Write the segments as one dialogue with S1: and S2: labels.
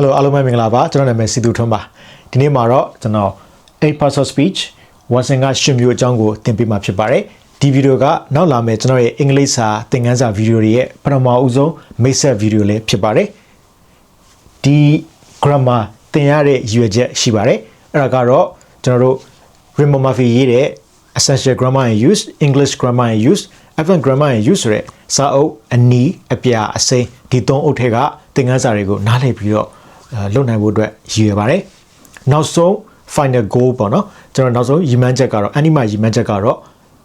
S1: Hello အားလုံးပဲမင်္ဂလာပါကျွန်တော်နာမည်စီသူထွန်းပါဒီနေ့မှာတော့ကျွန်တော်8 parts of speech ဝန်စင်ကရှင်မျိုးအကြောင်းကိုသင်ပေးမှာဖြစ်ပါတယ်ဒီဗီဒီယိုကနောက်လာမယ့်ကျွန်တော်ရဲ့အင်္ဂလိပ်စာသင်ခန်းစာဗီဒီယိုတွေရဲ့ပထမအဦးဆုံးမိတ်ဆက်ဗီဒီယိုလေးဖြစ်ပါတယ်ဒီ grammar သင်ရတဲ့ရည်ရွယ်ချက်ရှိပါတယ်အဲ့ဒါကတော့ကျွန်တော်တို့ Raymond Murphy ရေးတဲ့ essential grammar and use English grammar and use advanced grammar and use ဆိုတဲ့စာအုပ်အနီးအပြအစိမ်းဒီသုံးအုပ်ထဲကသင်ခန်းစာတွေကိုနားလည်ပြီးတော့အဲ လုပ်နိုင်ဖို့အတွက်ရည်ရွယ်ပါတယ်နောက်ဆုံး final goal ပေါ့နော်ကျွန်တော်နောက်ဆုံးရည်မှန်းချက်ကတော့ anima ရည်မှန်းချက်ကတော့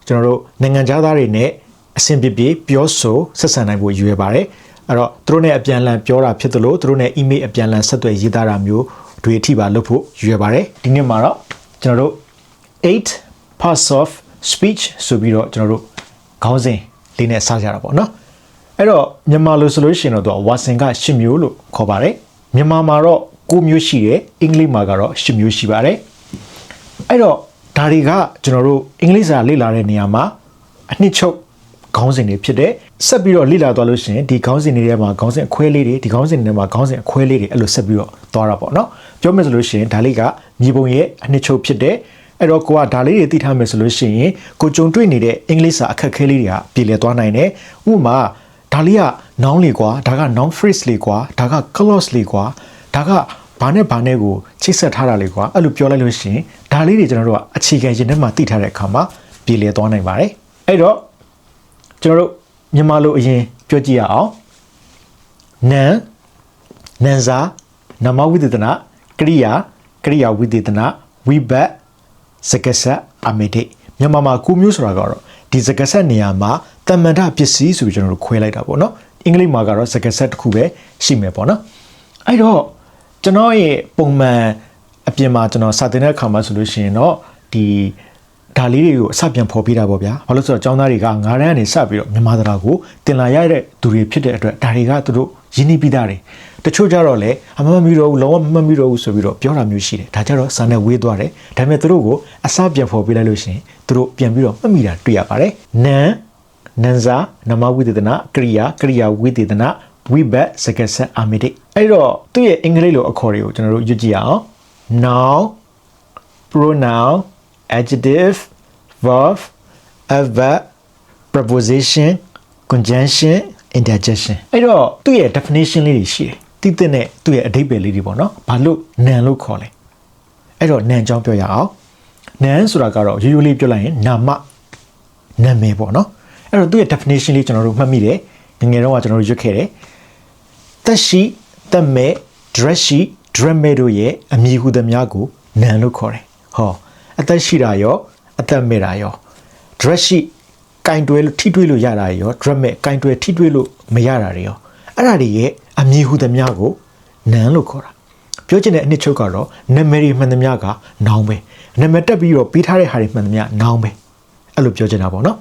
S1: ကျွန်တော်တို့နိုင်ငံခြားသားတွေနဲ့အဆင်ပြေပြေပြောဆိုဆက်ဆံနိုင်ဖို့ရည်ရွယ်ပါတယ်အဲ့တော့သူတို့နဲ့အပြန်အလှန်ပြောတာဖြစ်သလိုသူတို့နဲ့ email အပြန်အလှန်ဆက်သွယ်ရေးသားတာမျိုးတွေအထိပါလုပ်ဖို့ရည်ရွယ်ပါတယ်ဒီနေ့မှာတော့ကျွန်တော်တို့8 parts of speech ဆိုပြီးတော့ကျွန်တော်တို့ခေါင်းစဉ်လေးနဲ့စကြတာပေါ့နော်အဲ့တော့မြန်မာလိုဆိုလို့ရှိရင်တော့သူကဝါစင်က10မျိုးလို့ခေါ်ပါတယ် မြန်မာမှာတော့9မျိုးရှိတယ်အင်္ဂလိပ်မှာကတော့10မျိုးရှိပါတယ်အဲ့တော့ဒါတွေကကျွန်တော်တို့အင်္ဂလိပ်စာလေ့လာတဲ့နေရာမှာအနှစ်ချုပ်ခေါင်းစဉ်တွေဖြစ်တယ်ဆက်ပြီးတော့လေ့လာသွားလို့ရှိရင်ဒီခေါင်းစဉ်တွေထဲမှာခေါင်းစဉ်အခွဲလေးတွေဒီခေါင်းစဉ်တွေထဲမှာခေါင်းစဉ်အခွဲလေးတွေအဲ့လိုဆက်ပြီးတော့သွားတာပေါ့နော်ပြောမယ်ဆိုလို့ရှိရင်ဒါလေးကမြေပုံရဲ့အနှစ်ချုပ်ဖြစ်တယ်အဲ့တော့ကိုကဒါလေးတွေသိထားမယ်ဆိုလို့ရှိရင်ကိုကြုံတွေ့နေတဲ့အင်္ဂလိပ်စာအခက်အခဲလေးတွေကပြည်လည်သွားနိုင်တယ်ဥပမာဒါလေးက noun လေးကွာဒါက noun phrase လေးကွာဒါက clause လေးကွာဒါကဘာနဲ့ဘာနဲ့ကိုချိတ်ဆက်ထားတာလေးကွာအဲ့လိုပြောလိုက်လို့ရှိရင်ဒါလေးတွေကျွန်တော်တို့ကအခြေခံရင်ထဲမှာသိထားတဲ့အခါမှာပြည်လည်သွားနိုင်ပါတယ်အဲ့တော့ကျွန်တော်တို့မြန်မာလိုအရင်ပြောကြည့်ရအောင်နံနံစာနမဝိသေသနာကရိယာကရိယာဝိသေသနာဝိဘတ်စကဆက်အမေတိမြန်မာမှာကိုမျိုးဆိုတာကတော့ဒီစကဆက်နေရာမှာတမန်တပစ္စည်းဆိုပြီးကျွန်တော်တို့ခွဲလိုက်တာပေါ့နော် အင်္ဂလိပ်မှာကတော့စကဆက်တစ်ခုပဲရှိမယ်ပေါ့နော်အဲ့တော့ကျွန်တော်ရဲ့ပုံမှန်အပြင်မှာကျွန်တော်စာသင်တဲ့အခါမှာဆိုလို့ရှိရင်တော့ဒီဒါလေးတွေကိုအစပြန်ဖော်ပြတာပေါ့ဗျာဘာလို့ဆိုတော့ចောင်းသားတွေကငါးရန်ကနေစပြီးတော့မြန်မာသားကိုတင်လာရတဲ့သူတွေဖြစ်တဲ့အတွက်ဒါတွေကသူတို့ရင်းနှီးပြီးသားတွေတချို့ကြတော့လေအမမမီတော့ဘူးလုံးဝမမမီတော့ဘူးဆိုပြီးတော့ပြောတာမျိုးရှိတယ်ဒါကြတော့စာနဲ့ဝေးသွားတယ်ဒါပေမဲ့သူတို့ကိုအစပြန်ဖော်ပြလိုက်လို့ရှိရင်သူတို့ပြန်ပြီးတော့မှတ်မိတာတွေ့ရပါတယ်နံန န်စာနမဝိသေသနာကရိယာကရိယာဝိသေသနာဝိဘတ်စကဆက်အာမီတိအဲ့တော့သူ့ရဲ့အင်္ဂလိပ်လိုအခေါ်တွေကိုကျွန်တော်တို့ရွတ်ကြည့်ရအောင် noun pronoun adjective verb adverb preposition conjunction interjection အဲ့တော့သူ့ရဲ့ definition လေးတွေရှိတယ်တိတိနဲ့သူ့ရဲ့အဓိပ္ပာယ်လေးတွေပေါ့နော်ဘာလို့နံလို့ခေါ်လဲအဲ့တော့နံအကြောင်းပြောရအောင်နံဆိုတာကတော့ရိုးရိုးလေးပြောလိုက်ရင်နာမနာမည်ပေါ့နော် အဲ့တော့သူ့ရဲ့ definition လေးကျွန်တော်တို့မှတ်မိတယ်ငယ်ငယ်တော့ကကျွန်တော်တို့ရွတ်ခဲ့တယ်သက်ရှိသက်မဲ့ dress ရှိ dress မဲ့တို့ရဲ့အမည်ဟုသမျှကိုနံလို့ခေါ်တယ်ဟောအသက်ရှိတာရောအသက်မဲ့တာရော dress ရှိကင်တွဲလို့ထိတွေ့လို့ရတာရော dress မဲ့ကင်တွဲထိတွေ့လို့မရတာတွေရောအဲ့ဒါတွေရဲ့အမည်ဟုသမျှကိုနံလို့ခေါ်တာပြောချင်တဲ့အနှစ်ချုပ်ကတော့နာမည်တွေမှန်သမျှကနောင်ပဲနာမည်တက်ပြီးတော့ပေးထားတဲ့ဟာတွေမှန်သမျှနောင်ပဲအဲ့လိုပြောချင်တာပေါ့နော်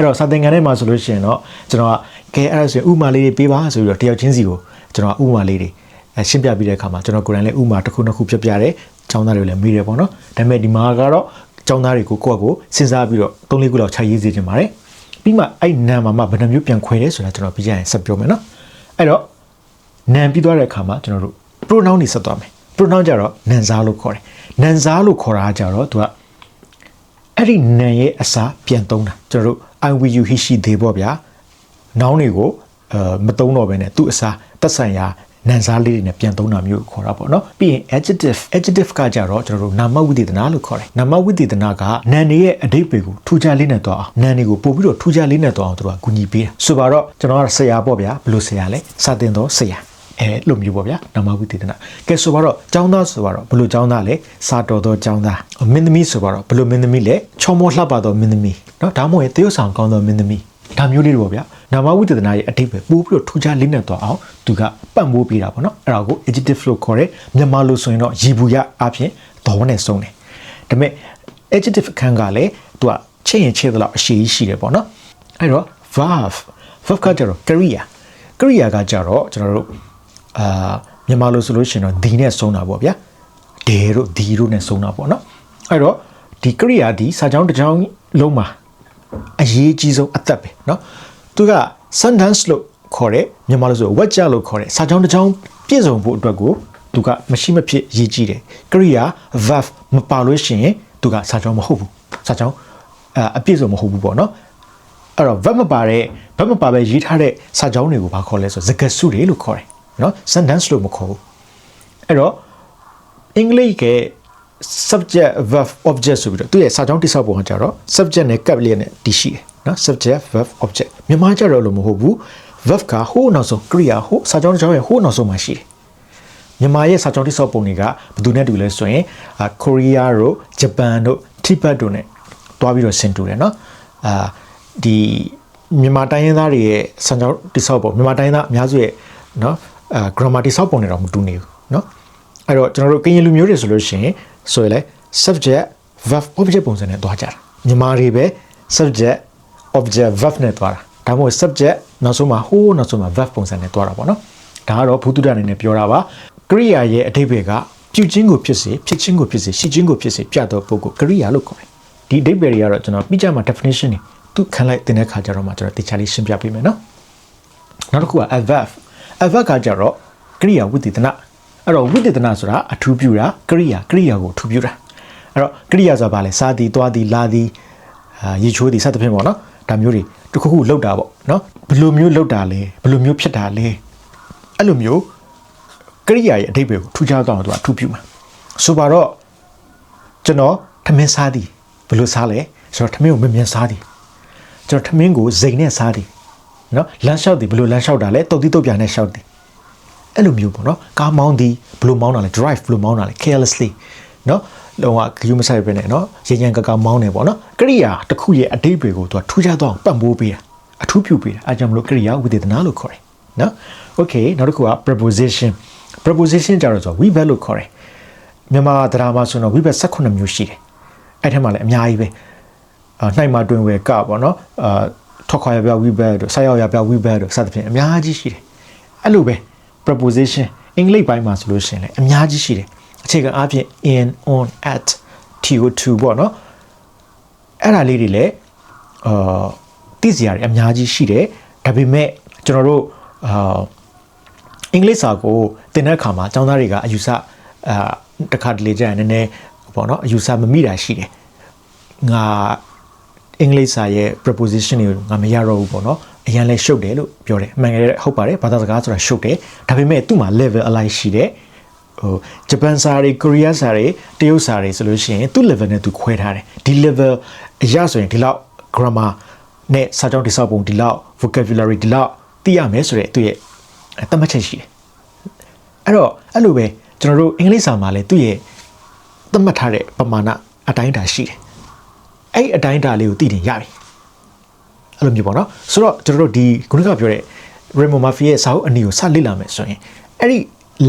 S1: အဲ့တော့စာသင်ခန်းထဲမှာဆိုလို့ရှိရင်တော့ကျွန်တော်ကကဲအဲ့ဒါဆိုရင်ဥမာလေးတွေပေးပါဆိုပြီးတော့တယောက်ချင်းစီကိုကျွန်တော်ကဥမာလေးတွေအဲရှင်းပြပြီးတဲ့အခါမှာကျွန်တော်ကိုယ်တိုင်လည်းဥမာတစ်ခုနှစ်ခုပြပြတယ်ចောင်းသားတွေလည်းမေးတယ်ပေါ့နော်ဒါပေမဲ့ဒီမှာကတော့ចောင်းသားတွေကိုကိုယ့်အကိုစဉ်းစားပြီးတော့၃လေးခုလောက်ခြာရေးစေချင်ပါတယ်ပြီးမှအဲ့နံမှာမှဘယ်နှမျိုးပြန်ခွဲလဲဆိုတာကျွန်တော်ပြကြရင်ဆက်ပြောမယ်နော်အဲ့တော့နံပြီးသွားတဲ့အခါမှာကျွန်တော်တို့ pronoun တွေဆက်သွားမယ် pronoun ကြတော့နံစားလို့ခေါ်တယ်နံစားလို့ခေါ်တာကြတော့သူကအဲ့ဒီနံရဲ့အစားပြန်သုံးတာကျွန်တော်တို့ I will you he she they ပေါ့ဗျာနောင်းတွေကိုအဲမသုံးတော့ဘဲနဲ့သူ့အစားသက်ဆိုင်ရာနံစားလေးတွေနဲ့ပြန်သုံးတာမျိုးခေါ်တာပေါ့နော်ပြီးရင် adjective adjective ကကြတော့ကျွန်တော်တို့နာမဝိသေသနာလို့ခေါ်တယ်နာမဝိသေသနာကနာနေရဲ့အဓိပ္ပာယ်ကိုထူးခြားလေးနဲ့တော့အောင်နာနေကိုပို့ပြီးတော့ထူးခြားလေးနဲ့တော့အောင်သူတို့ကကူညီပေးတာဆိုပါတော့ကျွန်တော်ကဆရာပေါ့ဗျာဘယ်လိုဆရာလဲစာတင်တော့ဆရာ အဲလိုမျိုးပေါ့ဗျာနာမဝိသေသနာကဲဆိုပါတော့ចောင်းသားဆိုပါတော့ဘယ်လိုចောင်းသားလဲစာတော်သောចောင်းသားမင်းသမီးဆိုပါတော့ဘယ်လိုမင်းသမီးလဲချောမောလှပသောမင်းသမီးเนาะဒါမှမဟုတ်တရုတ်ဆောင်ကောင်းသောမင်းသမီးဒါမျိုးလေးတွေပေါ့ဗျာနာမဝိသေသနာရဲ့အတိတ်ပဲပို့ပြီးတော့ထူးခြားလေးနဲ့တော့အောင်သူကပံ့ပိုးပေးတာပေါ့နော်အဲ့ဒါကို adjective လို့ခေါ်တယ်မြန်မာလိုဆိုရင်တော့ရီဘူးရအဖြစ်တော်နဲ့ဆုံးတယ်ဒါပေမဲ့ adjective အခန်းကလည်းသူကချက်ရင်ချက်သလောက်အရှိကြီးရှိတယ်ပေါ့နော်အဲ့တော့ verb verb ကကြတော့ကရိယာကရိယာကကြတော့ကျွန်တော်တို့ အာမြန်မာလိုဆိုလို့ရှိရင်တော့ဒီနဲ့ဆုံးတာပေါ့ဗျာဒေတို့ဒီတို့နဲ့ဆုံးတာပေါ့နော်အဲ့တော့ဒီကရိယာဒီစာကြောင်းတစ်ကြောင်းလုံးမှာအရေးကြီးဆုံးအသက်ပဲနော်သူက sentence လို့ခေါ်တဲ့မြန်မာလိုဆိုဝက်ကြလို့ခေါ်တဲ့စာကြောင်းတစ်ကြောင်းပြည့်စုံဖို့အတွက်ကိုသူကမရှိမဖြစ်ရေးကြီးတယ်ကရိယာ verb မပါလို့ရှိရင်သူကစာကြောင်းမဟုတ်ဘူးစာကြောင်းအပြည့်စုံမဟုတ်ဘူးပေါ့နော်အဲ့တော့ verb မပါတဲ့ verb မပါပဲရေးထားတဲ့စာကြောင်းတွေကိုဘာခေါ်လဲဆိုစကားစုတွေလို့ခေါ်တယ် နော် sentence လို့မခေါ်ဘူးအဲ့တော့အင်္ဂလိပ်က subject verb object ဆိုပြီးတော့သူရဲ့စာကြောင်းတိဆောက်ပုံကကြတော့ subject နဲ့ cap လေးနဲ့တည်ရှိတယ်နော် subject verb object မြန်မာကြတော့လို့မဟုတ်ဘူး verb ကဟိုးနောက်ဆုံးကရိယာဟိုးစာကြောင်းတစ်ကြောင်းရဲ့ဟိုးနောက်ဆုံးမှာရှိတယ်မြန်မာရဲ့စာကြောင်းတိဆောက်ပုံတွေကဘယ်သူနဲ့တူလဲဆိုရင်အာကိုရီးယားတို့ဂျပန်တို့တိဘက်တို့ ਨੇ တွားပြီးတော့ဆင်တူတယ်နော်အာဒီမြန်မာတိုင်းရင်းသားတွေရဲ့စာကြောင်းတိဆောက်ပုံမြန်မာတိုင်းရင်းသားအများစုရဲ့နော် အာ grammar တိဆောက်ပုံတွေတော့မတူနေဘူးနော်အဲ့တော့ကျွန်တော်တို့ကရင်လူမျိုးတွေဆိုလို့ရှိရင်ဆိုရင်လေ subject verb object ပုံစံနဲ့တွားကြတာမြန်မာတွေပဲ subject object verb နဲ့တွားတာဒါမှမဟုတ် subject နောက်ဆုံးမှာဟိုးနောက်ဆုံးမှာ verb ပုံစံနဲ့တွားတာပေါ့နော်ဒါကတော့ဘုသူဒ္ဓအနေနဲ့ပြောတာပါကရိယာရဲ့အဓိပ္ပာယ်ကပြုခြင်းကိုဖြစ်စေဖြစ်ခြင်းကိုဖြစ်စေရှိခြင်းကိုဖြစ်စေပြတော့ပုဂ္ဂိုလ်ကရိယာလို့ခေါ်တယ်ဒီအဓိပ္ပာယ်တွေကတော့ကျွန်တော်ပြီးကြမှာ definition တွေသူခံလိုက်တင်တဲ့ခါကျတော့မှကျွန်တော်တေချာလေးရှင်းပြပေးမယ်နော်နောက်တစ်ခုက adverb adverb ကကြတော့ကရိယာဝိသေသနအဲ့တော့ဝိသေသနဆိုတာအထူးပြုတာကရိယာကရိယာကိုအထူးပြုတာအဲ့တော့ကရိယာဆိုတာဘာလဲစားသည်သွားသည်လာသည်အာရေချိုးသည်စသဖြင့်ပေါ့နော်ဒါမျိုးတွေတစ်ခုခုလောက်တာပေါ့နော်ဘယ်လိုမျိုးလောက်တာလဲဘယ်လိုမျိုးဖြစ်တာလဲအဲ့လိုမျိုးကရိယာရဲ့အဓိပ္ပာယ်ကိုထူးခြားသွားအောင်သူကအထူးပြုမှာဆိုပါတော့ကျွန်တော်ထမင်းစားသည်ဘယ်လိုစားလဲဆိုတော့ထမင်းကိုမင်းမြန်စားသည်ကျွန်တော်ထမင်းကိုဇိမ်နဲ့စားသည် နော်လမ်းလျှောက်သည်ဘယ်လိုလမ်းလျှောက်တာလဲတုတ်တိတုတ်ပြန်နဲ့လျှောက်သည်အဲ့လိုမျိုးပေါ့နော်ကားမောင်းသည်ဘယ်လိုမောင်းတာလဲ drive ဘယ်လိုမောင်းတာလဲ carelessly နော်လုံးဝဂရုမစိုက်ပဲနဲ့နော်ရရင်ကကမောင်းနေပေါ့နော်ကရိယာတစ်ခုရဲ့အတိတ်တွေကိုသူကထူးခြားသွားအောင်ပံ့ပိုးပေးတာအထူးပြုပေးတာအဲကြောင့်မလို့ကရိယာဝိသေသနာလို့ခေါ်တယ်နော် okay နောက်တစ်ခုက preposition preposition ကြတော့ဆို we verb လို့ခေါ်တယ်မြန်မာဒရာမာဆိုတော့ we verb 18မျိုးရှိတယ်အဲ့ထက်မှလည်းအများကြီးပဲအာနှိုက်မှာတွင်ဝယ်ကပေါ့နော်အာ ထွက်ခွာရပြဝိဘတ်တို့ဆက်ရောက်ရပြဝိဘတ်တို့စသဖြင့်အများကြီးရှိတယ်အဲ့လိုပဲ preposition အင်္ဂလိပ်ပိုင်းမှာဆိုလို့ရှိရင်လည်းအများကြီးရှိတယ်အခြေခံအားဖြင့် in on at to to ပေါ့နော်အဲ့ဒါလေးတွေလည်းအာသိစရာတွေအများကြီးရှိတယ်ဒါပေမဲ့ကျွန်တော်တို့အာအင်္ဂလိပ်စာကိုသင်တဲ့အခါမှာကျောင်းသားတွေကအယူဆအာတစ်ခါတလေကြာရင်နည်းနည်းပေါ့နော်အယူဆမမိတာရှိတယ်ငါ အင်္ဂလိပ်စာရဲ့ preposition တွေကိုငါမရတော့ဘူးပေါ့နော်အရင်လဲရှုပ်တယ်လို့ပြောတယ်အမှန်ကယ်ဟုတ်ပါတယ်ဘာသာစကားဆိုတာရှုပ်တယ်ဒါပေမဲ့သူ့မှာ level အလိုက်ရှိတယ်ဟိုဂျပန်စာတွေကိုရီးယားစာတွေတရုတ်စာတွေဆိုလို့ရှိရင်သူ့ level နဲ့သူခွဲထားတယ်ဒီ level အရဆိုရင်ဒီလောက် grammar နဲ့စာကြောင်းတိဆောက်ပုံဒီလောက် vocabulary ဒီလောက်သိရမယ်ဆိုတဲ့သူ့ရဲ့သတ်မှတ်ချက်ရှိတယ်အဲ့တော့အဲ့လိုပဲကျွန်တော်တို့အင်္ဂလိပ်စာမှာလည်းသူ့ရဲ့သတ်မှတ်ထားတဲ့ပမာဏအတိုင်းအတာရှိတယ် အဲ့ဒီအတိုင်းအတာလေးကိုသိတင်ရပြီအဲ့လိုမျိုးပေါ့နော်ဆိုတော့ကျွန်တော်တို့ဒီခုနကပြောတဲ့ Raymond Murphy ရဲ့စာအုပ်အနည်းကိုစလေ့လာမယ်ဆိုရင်အဲ့ဒီ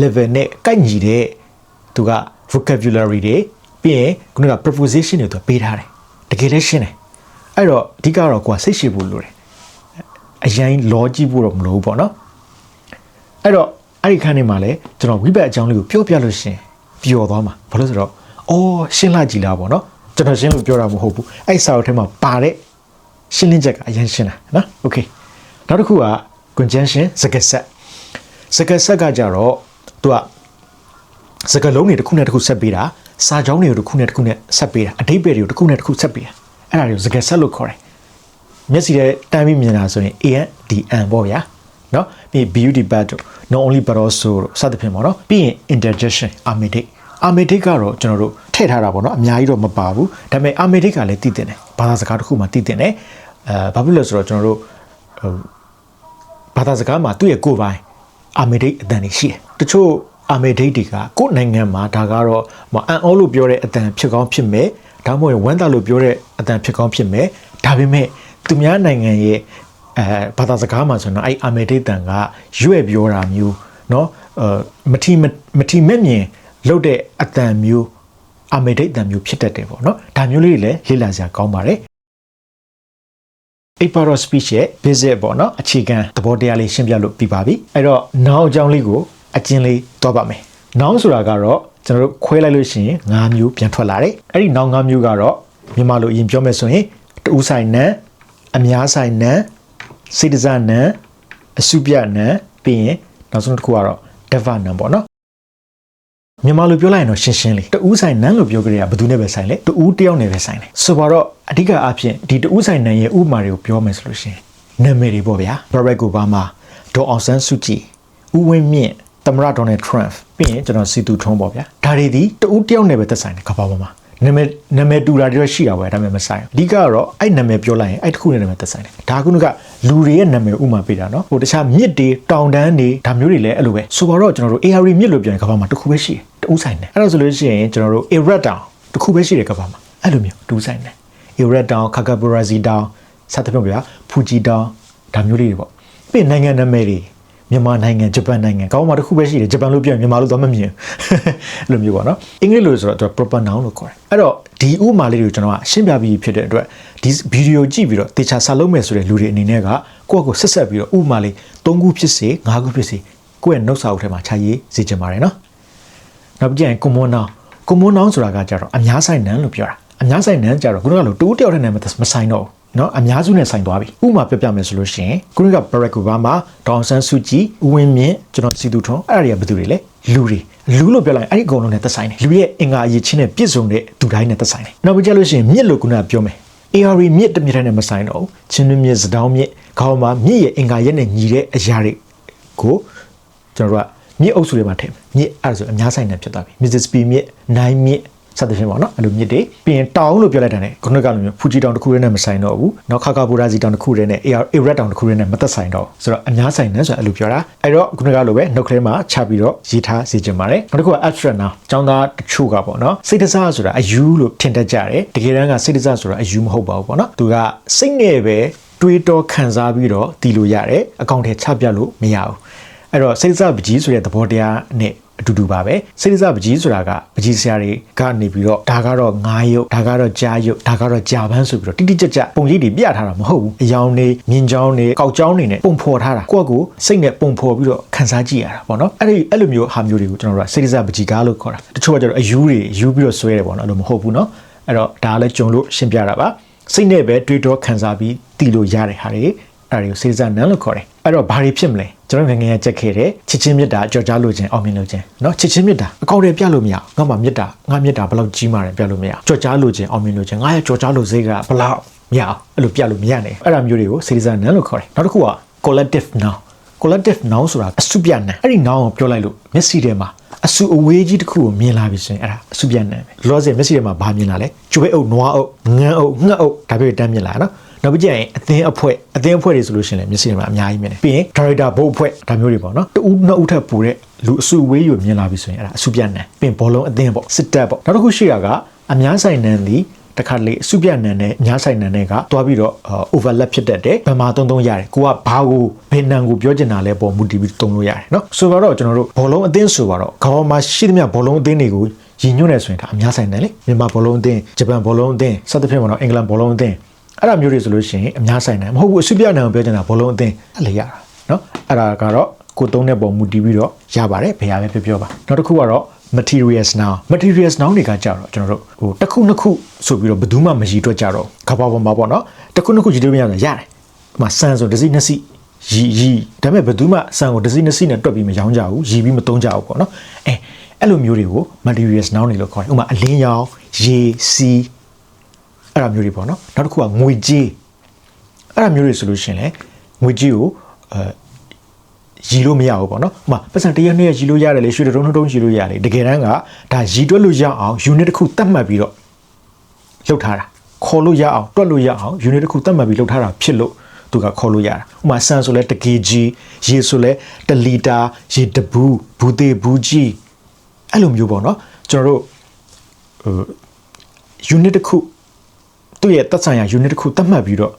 S1: level နဲ့ကိုက်ညီတဲ့သူက vocabulary တွေပြီးရင်ခုနက preposition တွေသူကပေးထားတယ်တကယ်လည်းရှင်းတယ်အဲ့တော့အဓိကတော့ကိုကစိတ်ရှိဖို့လိုတယ်အရင် logic ဖို့တော့မလိုဘူးပေါ့နော်အဲ့တော့အဲ့ဒီခန်းထဲမှာလည်းကျွန်တော်ဝိဘတ်အကြောင်းလေးကိုပြောပြလို့ရှရင်ပျော်သွားမှာဘာလို့လဲဆိုတော့အော်ရှင်းလာကြည်လားပေါ့နော် ကျွန်တော်ရှင်းလို့ပြောတာမဟုတ်ဘူးအဲ့စာအုပ်ထဲမှာပါတဲ့ရှင်းလင်းချက်ကအရင်ရှင်းတာနော်โอเคနောက်တစ်ခုက conjunction စကားဆက်စကားဆက်ကကြတော့သူကစကားလုံးတွေတစ်ခုနဲ့တစ်ခုဆက်ပေးတာစာကြောင်းတွေတစ်ခုနဲ့တစ်ခုနဲ့ဆက်ပေးတာအဓိပ္ပာယ်တွေတစ်ခုနဲ့တစ်ခုဆက်ပေးတာအဲ့ဒါတွေကိုစကားဆက်လို့ခေါ်တယ်မျက်စိနဲ့တမ်းပြီးမြင်တာဆိုရင် ANDN ပေါ့ဗျာเนาะပြီး beauty bad တို့ not only but also တို့စသဖြင့်ပေါ့เนาะပြီးရင် interjection armidic armidic ကတော့ကျွန်တော်တို့ထည့်ထားတာပေါ့เนาะအများကြီးတော့မပါဘူးဒါပေမဲ့ armidic ကလည်းတည်တင်တယ်ဘာသာစကားတစ်ခုမှတည်တင်တယ်အဲဘာဖြစ်လို့လဲဆိုတော့ကျွန်တော်တို့ဟိုဘာသာစကားမှာသူ့ရဲ့ကိုယ်ပိုင်အာမေဒိတ်အတန်တွေရှိတယ်တချို့အာမေဒိတ်တွေကကိုယ့်နိုင်ငံမှာဒါကတော့မအန်အောလို့ပြောတဲ့အတန်ဖြစ်ကောင်းဖြစ်မယ်ဒါမှမဟုတ်ဝမ်းသာလို့ပြောတဲ့အတန်ဖြစ်ကောင်းဖြစ်မယ်ဒါပေမဲ့သူများနိုင်ငံရဲ့အဲဘာသာစကားမှာဆိုတော့အဲ့အာမေဒိတ်တန်ကရွဲ့ပြောတာမျိုးเนาะအဲမထီမထီမဲ့မြင် လှုပ်တဲ့အတန်မျိုးအမေဒိတ်တန်မျိုးဖြစ်တတ်တယ်ပေါ့နော်ဒါမျိုးလေးတွေလည်းလေ့လာစရာကောင်းပါတယ် Aparo speech ရဲ့ basic ပေါ့နော်အခြေခံသဘောတရားလေးရှင်းပြလို့ပြပါပြီအဲ့တော့ noun အကြောင်းလေးကိုအကျဉ်းလေးသွားပါမယ် noun ဆိုတာကတော့ကျွန်တော်တို့ခွဲလိုက်လို့ရှိရင်၅မျိုးပြန်ထွက်လာတယ်အဲ့ဒီ noun ၅မျိုးကတော့မြန်မာလိုအရင်ပြောမယ်ဆိုရင်တူဆိုင်နံအများဆိုင်နံစိတ်တစနံအစုပြနံပြီးရင်နောက်ဆုံးတစ်ခုကတော့ dev နံပေါ့နော် မြန်မာလိုပြောလိုက်ရင်တော့ရှင်းရှင်းလေးတူးဆိုင်နန်းလို့ပြောကြရဘယ်သူနဲ့ပဲဆိုင်လဲတူးတယောက်နဲ့ပဲဆိုင်တယ်ဆိုတော့အဓိကအဖြစ်ဒီတူးဆိုင်နန်းရဲ့ဥပမာတွေကိုပြောမယ်ဆိုလို့ရှိရင်နာမည်တွေပေါ့ဗျာဘရက်ကိုဘာမာဒေါ်အောင်ဆန်းစုကြည်ဦးဝင်းမြင့်သမရဒေါ်နယ်ထရန့်ပြီးရင်ကျွန်တော်စီတူထုံးပေါ့ဗျာဒါတွေဒီတူးတယောက်နဲ့ပဲသက်ဆိုင်တယ်ကမ္ဘာပေါ်မှာနာမည်နာမည်တူတာတွေတော့ရှိတာပဲဒါပေမဲ့မဆိုင်ဘူးအဓိကတော့အဲ့နာမည်ပြောလိုက်ရင်အဲ့တစ်ခုနဲ့နာမည်သက်ဆိုင်တယ်ဒါကုနကလူတွေရဲ့နာမည်ဥမာပေးတာနော်ဟိုတခြားမြစ်တွေတောင်တန်းတွေဒါမျိုးတွေလည်းအဲ့လိုပဲဆိုတော့ကျွန်တော်တို့ AR မြစ်လို့ပြောရင်ကမ္ဘာမှာတစ်ခုပဲရှိတယ် တူးဆိုင်တယ်အဲ့ဒါဆိုလို့ရှိရင်ကျွန်တော်တို့ Iraq တောင်တစ်ခုပဲရှိတယ်ကမ္ဘာမှာအဲ့လိုမျိုးတူးဆိုင်တယ် Iraq တောင် Kakaburazi တောင်စသဖြင့်ဗျာဖူဂျီတောင်ဒါမျိုးလေးတွေပေါ့ပြီးနိုင်ငံနာမည်တွေမြန်မာနိုင်ငံဂျပန်နိုင်ငံကောင်းမှတစ်ခုပဲရှိတယ်ဂျပန်လို့ပြောရင်မြန်မာလို့တော့မမြင်အဲ့လိုမျိုးပေါ့နော်အင်္ဂလိပ်လို့ဆိုတော့ proper noun လို့ခေါ်တယ်အဲ့တော့ဒီဥမာလေးတွေကိုကျွန်တော်ကရှင်းပြပြီးဖြစ်တဲ့အတွက်ဒီဗီဒီယိုကြည့်ပြီးတော့တေချာစာလုံးမယ်ဆိုတဲ့လူတွေအနေနဲ့ကကိုယ့်ကိုဆက်ဆက်ပြီးတော့ဥမာလေး၃ခုဖြစ်စေ၅ခုဖြစ်စေကိုယ့်ရဲ့နှုတ်စာအုပ်ထဲမှာခြာရေးစေချင်ပါတယ်နော် နောက်ပြီးရင်ကွန်မွန်နောင်ကွန်မွန်နောင်ဆိုတာကကြတော့အများဆိုင်နံလို့ပြောတာအများဆိုင်နံကြတော့ခုနကလိုတူးတယောက်တည်းနဲ့မဆိုင်တော့ဘူးနော်အများစုနဲ့ဆိုင်သွားပြီဥမာပြပြမယ်ဆိုလို့ရှိရင်ခုနကဘရက်ကူဘာမာဒေါန်ဆန်ဆူဂျီဦးဝင်းမြင့်ကျွန်တော်စီတူထွန်းအဲ့ဒါတွေကဘယ်သူတွေလဲလူတွေလူလို့ပြောလိုက်ရင်အဲ့ဒီအကုန်လုံးနဲ့သက်ဆိုင်တယ်လူရဲ့အင်္ဂါအရေးချင်းနဲ့ပြည့်စုံတဲ့သူတိုင်းနဲ့သက်ဆိုင်တယ်နောက်ပြီးကြလို့ရှိရင်မြစ်လို့ခုနကပြောမယ် AR မြစ်တစ်မြစ်နဲ့မဆိုင်တော့ဘူးချင်းတွင်းမြစ်စတောင်းမြစ်ခေါင်းမှာမြစ်ရဲ့အင်္ဂါရက်နဲ့ညီတဲ့အရာတွေကိုကျွန်တော်တို့က မြစ်အုပ်စုတွေမှာထည့်မြစ်အဲ့ဒါဆိုအများဆိုင်နဲ့ဖြစ်သွားပြီ Mississippi မြစ်နိုင်မြစ်စသဖြင့်ပေါ့နော်အဲ့လိုမြစ်တွေပြီးရင်တောင်လို့ပြောလိုက်တာ ਨੇ ခုနကလိုမျိုးဖူဂျီတောင်တစ်ခုတည်းနဲ့မဆိုင်တော့ဘူးနောက်ခါကာဘူရာဇီတောင်တစ်ခုတည်းနဲ့ AR Iraq တောင်တစ်ခုတည်းနဲ့မသက်ဆိုင်တော့ဆိုတော့အများဆိုင်နဲ့ဆိုအဲ့လိုပြောတာအဲ့တော့ခုနကလိုပဲနှုတ်ကလေးမှာချပြီးတော့ရေးထားစေချင်ပါတယ်နောက်တစ်ခုက abstract now ចောင်းသားတချို့ကပေါ့နော်စိတ်တစားဆိုတာအယူလို့ထင်တတ်ကြတယ်တကယ်တမ်းကစိတ်တစားဆိုတာအယူမဟုတ်ပါဘူးပေါ့နော်သူကစိတ်နဲ့ပဲတွေးတောခံစားပြီးတော့တည်လို့ရတယ်အကောင့်ထဲချပြလို့မရဘူး အဲ့တော့စိတ်စားပကြီးဆိုတဲ့သဘောတရားနဲ့အတူတူပါပဲစိတ်စားပကြီးဆိုတာကပကြီးဆရာတွေကနေပြီးတော့ဒါကတော့ငါးရုပ်ဒါကတော့ကြားရုပ်ဒါကတော့ကြာပန်းဆိုပြီးတော့တိတိကျကျပုံရိပ်တွေပြထားတာမဟုတ်ဘူးအယောင်တွေမြင်ကြောင်းတွေကောက်ကြောင်းတွေနဲ့ပုံဖော်ထားတာကိုယ့်ကိုစိတ်နဲ့ပုံဖော်ပြီးတော့ခန်းစားကြည့်ရတာပေါ့နော်အဲ့ဒီအဲ့လိုမျိုးဟာမျိုးတွေကိုကျွန်တော်တို့ကစိတ်စားပကြီးကားလို့ခေါ်တာတချို့ကကျတော့အယူတွေယူပြီးတော့ဆွဲတယ်ပေါ့နော်အဲ့လိုမဟုတ်ဘူးနော်အဲ့တော့ဒါလည်းကြုံလို့ရှင်းပြတာပါစိတ်နဲ့ပဲတွေးတောခံစားပြီးတည်လို့ရတဲ့ဟာတွေအဲ့ဒါတွေကိုစေစားနန်းလို့ခေါ်တယ် အဲ့တော့ဘာတွေဖြစ်မလဲကျွန်တော်ငငယ်ငယ်ကြက်ခဲ့တယ်ချစ်ချင်းမြတ်တာကြော်ကြားလို့ခြင်းအောင်မြင်လို့ခြင်းเนาะချစ်ချင်းမြတ်တာအကောင့်တွေပြလို့မရငါမှမြတ်တာငါမြတ်တာဘယ်လောက်ကြီးမာတယ်ပြလို့မရကြော်ကြားလို့ခြင်းအောင်မြင်လို့ခြင်းငါရဲ့ကြော်ကြားလို့စိတ်ကဘယ်လောက်မရအဲ့လိုပြလို့မရနဲ့အဲ့ဒါမျိုးတွေကိုစေစားနန်းလို့ခေါ်တယ်နောက်တစ်ခုက collective noun collective noun ဆိုတာအစုပြနံအဲ့ဒီ noun ကိုပြောလိုက်လို့မျက်စိထဲမှာအစုအဝေးကြီးတစ်ခုကိုမြင်လာပြီဆိုရင်အဲ့ဒါအစုပြနံပဲလောဆယ်မျက်စိထဲမှာဘာမြင်လာလဲကျွဲအုပ်နွားအုပ်ငန်းအုပ်ငှက်အုပ်ဒါပဲတန်းမြင်လာနော် နောက်ပြီးကြရင်အသင်းအဖွဲ့အသင်းအဖွဲ့တွေဆိုလို့ရှိရင်လည်းမျက်စိထဲမှာအများကြီးမြင်တယ်ပြီးရင် director ဘုတ်အဖွဲ့ဒါမျိုးတွေပေါ့နော်တူနှစ်ဦးထပ်ပူတဲ့လူအစုအဝေးယူမြင်လာပြီဆိုရင်အဲ့ဒါအစုပြနံပြီးရင်ဘောလုံးအသင်းပေါ့စစ်တပ်ပေါ့နောက်တစ်ခုရှိတာကအများဆိုင်နံသည်တခါလေအစုပြနံနဲ့အများဆိုင်နံနဲ့ကတွားပြီးတော့ overlap ဖြစ်တတ်တယ်ဗမာသုံးသုံးရတယ်ကိုကဘာကိုဘယ်နံကိုပြောချင်တာလဲပေါ်မူတည်ပြီးသုံးလို့ရတယ်နော်ဆိုတော့ကျွန်တော်တို့ဘောလုံးအသင်းဆိုတော့ခေါင်းမှာရှိသမျှဘောလုံးအသင်းတွေကိုရည်ညွှန်းနေဆိုရင်ဒါအများဆိုင်နံလေမြန်မာဘောလုံးအသင်းဂျပန်ဘောလုံးအသင်းစသဖြင့်ပေါ့နော်အင်္ဂလန်ဘောလုံးအသင်း အဲ့ဒါမျိုးတွေဆိုလို့ရှိရင်အများဆိုင်နိုင်မဟုတ်ဘူးအစုပြနိုင်အောင်ပြောချင်တာဘောလုံးအသင်းအဲ့လေရတာเนาะအဲ့ဒါကတော့ကိုသုံးတဲ့ပုံမူတည်ပြီးတော့ရပါတယ်ဘယ်ရပဲပြောပြောပါနောက်တစ်ခုကတော့ materials now materials now တွေကကြတော့ကျွန်တော်တို့ဟိုတစ်ခုနှစ်ခုဆိုပြီးတော့ဘယ်သူမှမရည်တွက်ကြတော့ကဘာပေါ်မှာပေါ့နော်တစ်ခုနှစ်ခုရည်တွက်မရတာရတယ်ဒီမှာစံဆိုတစ်စီနှစ်စီရီရီဒါပေမဲ့ဘယ်သူမှစံကိုတစ်စီနှစ်စီနဲ့တွက်ပြီးမရောင်းကြဘူးရီပြီးမသုံးကြဘူးပေါ့နော်အဲအဲ့လိုမျိုးတွေကို materials now တွေလို့ခေါ်တယ်ဥပမာအလင်းရောင်ရေစီ အဲ့ဒါမျိုးတွေပေါ့နော်နောက်တစ်ခုကငွေကြေးအဲ့ဒါမျိုးတွေဆိုလို့ရှိရင်လည်းငွေကြေးကိုအဲရီလို့မရဘူးပေါ့နော်ဥပမာပတ်စံတရက်နှစ်ရက်ရီလို့ရတယ်လေရွှေတုံးတုံးရီလို့ရတယ်တကယ်တမ်းကဒါရီတွက်လို့ရအောင် unit တစ်ခုတတ်မှတ်ပြီးတော့လှုပ်ထားတာခေါ်လို့ရအောင်တွက်လို့ရအောင် unit တစ်ခုတတ်မှတ်ပြီးလှုပ်ထားတာဖြစ်လို့သူကခေါ်လို့ရတာဥပမာဆန်ဆိုလဲတကီဂျီရေဆိုလဲတလီတာရေတဘူးဘူးသေးဘူးကြီးအဲ့လိုမျိုးပေါ့နော်ကျွန်တော်တို့ဟို unit တစ်ခု သူ့ရဲ့သက်ဆိုင်ရာ unit တစ်ခုသတ်မှတ်ပြီးတော့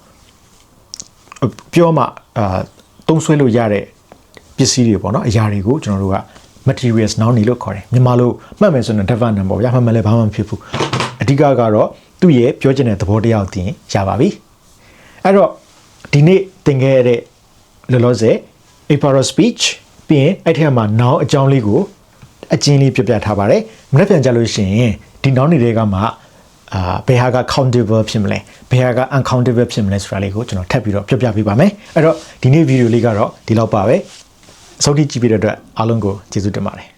S1: ပြောမှအာတုံးဆွဲလို့ရတဲ့ပစ္စည်းတွေပေါ့နော်အရာတွေကိုကျွန်တော်တို့က materials နောက်နေလို့ခေါ်တယ်မြန်မာလိုမှတ်မယ်ဆိုရင် development ပေါ့ဗျာမှတ်မယ်လည်းဘာမှမဖြစ်ဘူးအဓိကကတော့သူ့ရဲ့ပြောချင်တဲ့သဘောတရားကိုသိရင်ရပါပြီအဲ့တော့ဒီနေ့သင်ခဲ့တဲ့လောလောဆယ် a power speech ပြီးရင်အဲ့ထက်မှာ now အကြောင်းလေးကိုအကျဉ်းလေးပြပြထားပါတယ်မနေ့ပြန်ကြလို့ရှိရင်ဒီ now နေတဲ့ကမှ အာဘယ်ဟာက countable ဖြစ်မလဲဘယ်ဟာက uncountable ဖြစ်မလဲဆိုတာလေးကိုကျွန်တော်ထပ်ပြီးတော့ပြပြပေးပါမယ်အဲ့တော့ဒီနေ့ဗီဒီယိုလေးကတော့ဒီလောက်ပါပဲအဆုံးထိကြည့်ပြတဲ့အတွက်အားလုံးကိုကျေးဇူးတင်ပါတယ်